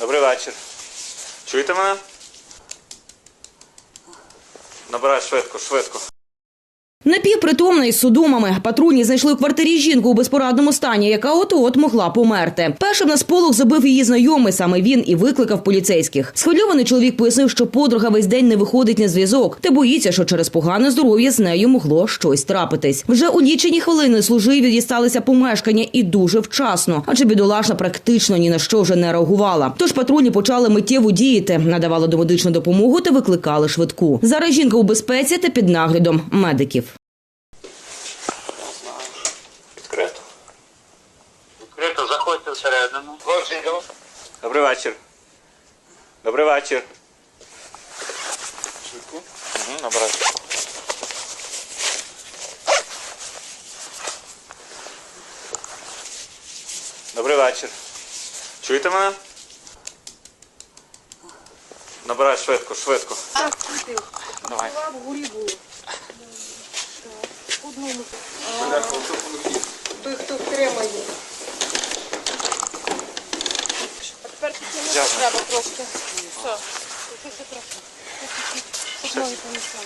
Добрий вечір. Чуєте мене? Набирай швидко, швидко. Напівпритомна із судомами патрульні знайшли у квартирі жінку у безпорадному стані, яка от-от могла померти. Першим на сполох забив її знайомий, саме він і викликав поліцейських. Схвильований чоловік пояснив, що подруга весь день не виходить на зв'язок, та боїться, що через погане здоров'я з нею могло щось трапитись. Вже у лічені хвилини служиві дісталися помешкання і дуже вчасно, адже бідолашна практично ні на що вже не реагувала. Тож патрульні почали миттєво діяти, надавали домедичну допомогу та викликали швидку. Зараз жінка у безпеці та під наглядом медиків. Заходьте всередину. Добрий вечір. Добрий вечір. Швидко? Угу, набирай. Добрий вечір. Чуєте мене? Набирай швидко, швидко. Давай. Той, Дякую. треба трошки. Все. Понесла.